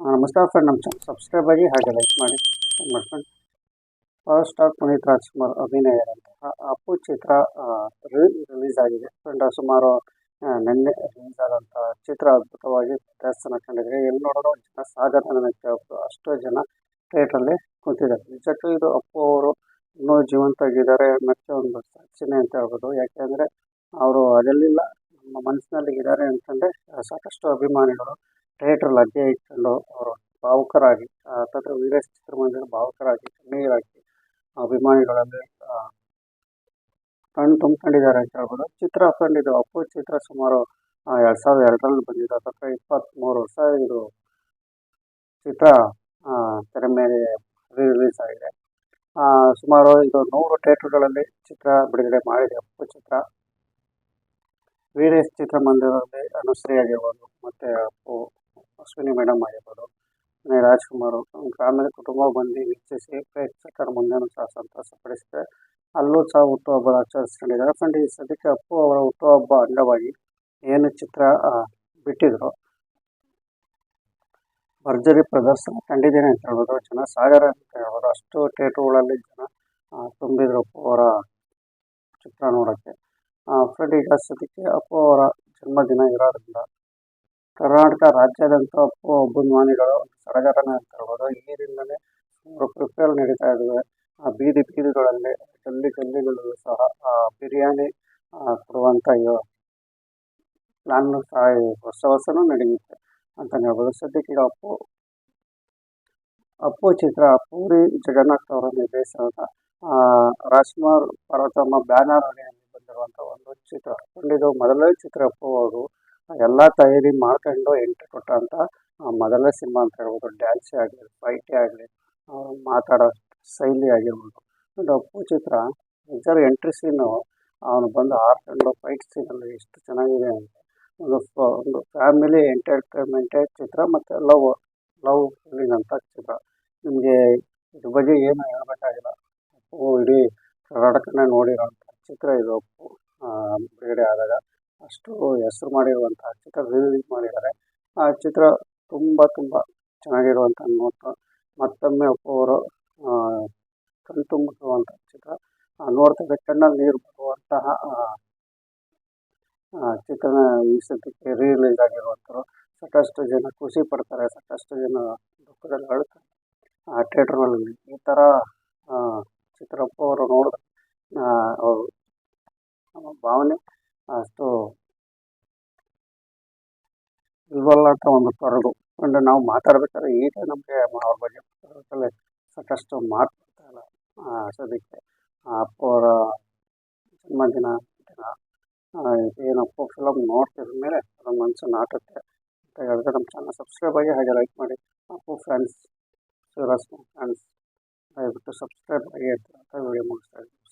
ನಮಸ್ಕಾರ ಫ್ರೆಂಡ್ ನಮ್ಮ channel subscribe ಆಗಿ ಹಾಗೆ ಲೈಕ್ ಮಾಡಿ ಮಾಡ್ಕೊಂಡು. ಫಸ್ಟ್ ಸ್ಟಾರ್ ಪುನೀತ್ ರಾಜ್ಕುಮಾರ್ ಅಭಿನಯ ಇರುವಂತಹ ಅಪ್ಪು ಚಿತ್ರ ರಿಲೀಸ್ ಆಗಿದೆ. ಫ್ರೆಂಡ್ ಸುಮಾರು ನಿನ್ನೆ ರಿಲೀಸ್ ಆದಂಥ ಚಿತ್ರ ಅದ್ಭುತವಾಗಿ ಪ್ರದರ್ಶನ ಕಂಡಿದೆ. ಎಲ್ಲಿ ನೋಡೋರು ಜನ ಸಾಗರ ನನಗೆ ಅಷ್ಟೋ ಜನ ಥಿಯೇಟ್ರಲ್ಲಿ ಕೂತಿದ್ದಾರೆ. ನಿಜಕ್ಕೂ ಇದು ಅಪ್ಪು ಅವರು ಇನ್ನೂ ಜೀವಂತವಾಗಿದ್ದಾರೆ. ಮತ್ತೆ ಒಂದು ಸಾಕ್ಷಿನೇ ಅಂತ ಹೇಳ್ಬೋದು. ಯಾಕೆಂದರೆ, ಅವರು ಅದಲ್ಲಿಲ್ಲ, ನಮ್ಮ ಮನಸ್ಸಿನಲ್ಲಿ ಇದ್ದಾರೆ ಅಂತಂದರೆ ಸಾಕಷ್ಟು ಅಭಿಮಾನಿಗಳು ಥಿಯೇಟ್ರಲ್ಲಿ ಅಡ್ಡೆ ಇಟ್ಕೊಂಡು ಅವರು ಭಾವುಕರಾಗಿ ತತ್ರ ವೀರೇಶ್ ಚಿತ್ರಮಂದಿರ ಭಾವುಕರಾಗಿ ಕಣ್ಣೀರಾಗಿ ಅಭಿಮಾನಿಗಳಲ್ಲಿ ಕಣ್ಣು ತುಂಬ್ಕೊಂಡಿದ್ದಾರೆ ಅಂತ ಹೇಳ್ಬೋದು. ಚಿತ್ರ ಹಾಕೊಂಡಿದ್ದು ಅಪ್ಪು ಚಿತ್ರ ಸುಮಾರು ಎರಡು ಸಾವಿರದ ಎರಡರಲ್ಲಿ ಬಂದಿದೆ. ಅಥವಾ ಇಪ್ಪತ್ತ್ಮೂರು ವರ್ಷ ಇದು ಚಿತ್ರ ತೆರೆ ಮೇಲೆ ರಿಲೀಸ್ ಆಗಿದೆ. ಸುಮಾರು ಇದು ನೂರು ಥಿಯೇಟ್ರ್ಗಳಲ್ಲಿ ಚಿತ್ರ ಬಿಡುಗಡೆ ಮಾಡಿದೆ ಅಪ್ಪು ಚಿತ್ರ. ವೀರೇಶ್ ಚಿತ್ರಮಂದಿರದಲ್ಲಿ ಅನುಶ್ರೀ ಆಗಿರ್ಬೋದು ಮತ್ತು ಅಪ್ಪು ಅಶ್ವಿನಿ ಮೇಡಮ್ ಆಗಿರ್ಬೋದು ರಾಜ್ಕುಮಾರ್ ಫ್ಯಾಮಿಲಿ ಕುಟುಂಬ ಬಂದು ವೀಕ್ಷಿಸಿ ಪ್ರೇಕ್ಷಕರ ಮುಂದೆನೂ ಸಹ ಸಂತೋಷಪಡಿಸಿದೆ ಅಲ್ಲೂ ಸಹ ಹುಟ್ಟುಹಬ್ಬ ಆಚರಿಸ್ಕೊಂಡಿದ್ದಾರೆ. ಫ್ರೆಂಡ್, ಈ ಸದ್ಯಕ್ಕೆ ಅಪ್ಪು ಅವರ ಹುಟ್ಟುಹಬ್ಬ ಅಂಗವಾಗಿ ಏನು ಚಿತ್ರ ಬಿಟ್ಟಿದ್ರು? ಭರ್ಜರಿ ಪ್ರದರ್ಶನ ಕಂಡಿದ್ದೇನೆ ಅಂತ ಹೇಳ್ಬೋದು. ಜನ ಸಾಗರ ಅಂತ ಹೇಳ್ಬೋದು. ಅಷ್ಟು ಥಿಯೇಟ್ರುಗಳಲ್ಲಿ ಜನ ತುಂಬಿದ್ರು ಅಪ್ಪು ಅವರ ಚಿತ್ರ ನೋಡೋಕ್ಕೆ. ಫ್ರೆಂಡ್, ಈಗ ಸದ್ಯಕ್ಕೆ ಅಪ್ಪು ಅವರ ಜನ್ಮದಿನ ಇರೋದ್ರಿಂದ ಕರ್ನಾಟಕ ರಾಜ್ಯಾದ್ಯಂತ ಅಭಿಮಾನಿಗಳು ಸಡಗರನೇ ಅಂತ ಹೇಳ್ಬೋದು ಸುಮಾರು ಪ್ರಿಪೇರ್ ನಡೀತಾ ಇದ್ದಾವೆ. ಆ ಬೀದಿ ಬೀದಿಗಳಲ್ಲಿ ಗಲ್ಲಿ ಗಲ್ಲಿಗಳಲ್ಲೂ ಸಹ ಬಿರಿಯಾನಿ ಕೊಡುವಂಥ ಪ್ಲ್ಯಾನ್ನು ಸಹ ಹೊಸ ವರ್ಷ ವರ್ಷವೂ ನಡೆಯುತ್ತೆ ಅಂತಲೇ ಹೇಳ್ಬೋದು. ಸದ್ಯಕ್ಕೆ ಅಪ್ಪು ಅಪ್ಪು ಚಿತ್ರ ಪೂರಿ ಜಗನ್ನಾಥ್ ಅವರ ನಿರ್ದೇಶನದ ರಾಜ್ಕುಮಾರ್ ಪರ್ವತಮ್ಮ ಬ್ಯಾನರ್ ಅಡಿಯಲ್ಲಿ ಬಂದಿರುವಂಥ ಒಂದು ಚಿತ್ರ ಇದು ಮೊದಲನೇ ಚಿತ್ರ ಅಪ್ಪು ಅವರು. ಎಲ್ಲ ತಯಾರಿ ಮಾಡ್ಕೊಂಡು ಎಂಟ್ರಿ ಕೊಟ್ಟಂಥ ಮೊದಲನೇ ಸಿನಿಮಾ ಅಂತ ಹೇಳ್ಬೋದು ಡ್ಯಾನ್ಸೇ ಆಗಲಿ ಫೈಟೇ ಆಗಲಿ ಮಾತಾಡೋ ಶೈಲಿ ಆಗಿರ್ಬೋದು. ಡಪ್ಪು ಚಿತ್ರ ನಿಜವಾದ ಎಂಟ್ರಿ ಸೀನು ಅವನು ಬಂದು ಆಡ್ಕೊಂಡು ಫೈಟ್ ಸೀನಲ್ಲಿ ಎಷ್ಟು ಚೆನ್ನಾಗಿದೆ ಅಂದರೆ ಒಂದು ಒಂದು ಫ್ಯಾಮಿಲಿ ಎಂಟರ್ಟೈನ್ಮೆಂಟೇ ಚಿತ್ರ ಮತ್ತು ಲವ್ ಲವ್ ಫೀಲಿಂಗ್ ಅಂತ ಚಿತ್ರ. ನಿಮಗೆ ಇದ್ರ ಬಗ್ಗೆ ಏನು ಹೇಳಬೇಕಾಗಿಲ್ಲ. ಇಡೀ ಕರ್ನಾಟಕನೇ ನೋಡಿರೋಂಥ ಚಿತ್ರ ಇದು. ಬಿಡುಗಡೆ ಆದಾಗ. ಅಷ್ಟು ಹೆಸರು ಮಾಡಿರುವಂತಹ ಚಿತ್ರ ರಿಲೀಸ್ ಮಾಡಿದ್ದಾರೆ. ಆ ಚಿತ್ರ ತುಂಬ ತುಂಬ ಚೆನ್ನಾಗಿರುವಂಥ ನೋಟ ಮತ್ತೊಮ್ಮೆ ಒಪ್ಪವರು ಅವರು ಕಣ್ತುಂಬಿಸುವಂಥ ಚಿತ್ರ. ಆ, ನೋಡ್ತಿದ್ದ ಕಣ್ಣಲ್ಲಿ ನೀರು ಬರುವಂತಹ ಚಿತ್ರನ ಈ ಸದ್ಯಕ್ಕೆ ರಿಲೀಸ್ ಆಗಿರುವಂಥದ್ದು ಸಾಕಷ್ಟು ಜನ ಖುಷಿ ಪಡ್ತಾರೆ ಸಾಕಷ್ಟು ಜನ ದುಃಖದಲ್ಲಿ ಅಳ್ತಾರೆ ಆ ಥಿಯೇಟ್ರ್ನಲ್ಲಿ ಈ ಥರ ಚಿತ್ರಪ್ಪ ಅವರು ನೋಡಿದ್ರೆ ಭಾವನೆ ಇಲ್ವಲ್ಲ ಅಂತ ಒಂದು ಕರಡು ಅಂದರೆ ನಾವು ಮಾತಾಡ್ಬೇಕಾದ್ರೆ ಈಗ ನಮಗೆ ಅವ್ರ ಬಗ್ಗೆ ಮಾತಾಡ್ಬೇಕಾದ್ರೆ ಸಾಕಷ್ಟು ಮಾತು ಇಲ್ಲ ಸದ್ಯಕ್ಕೆ ಆ ಅಪ್ಪು ಅವರ ಜನ್ಮದಿನ ಏನು ಅಪ್ಪ ಫಿಲಮ್ ನೋಡ್ತಿದ್ರ ಮೇಲೆ ನಮ್ಮ ಮನಸ್ಸು ನಾಟುತ್ತೆ. ಅಂತ ಹೇಳಿದ್ರೆ ನಮ್ಮ ಚಾನಲ್ ಸಬ್ಸ್ಕ್ರೈಬ್ ಆಗಿ ಹಾಗೆ ಲೈಕ್ ಮಾಡಿ. ಅಪ್ಪು ಫ್ರೆಂಡ್ಸ್ ಶಿವರಾಜ್ ಫ್ರೆಂಡ್ಸ್ ದಯವಿಟ್ಟು ಸಬ್ಸ್ಕ್ರೈಬ್ ಆಗಿ ಅಂತ ವಿಡಿಯೋ ಮುಗಿಸ್ತಾ ಇದ್ದೀನಿ.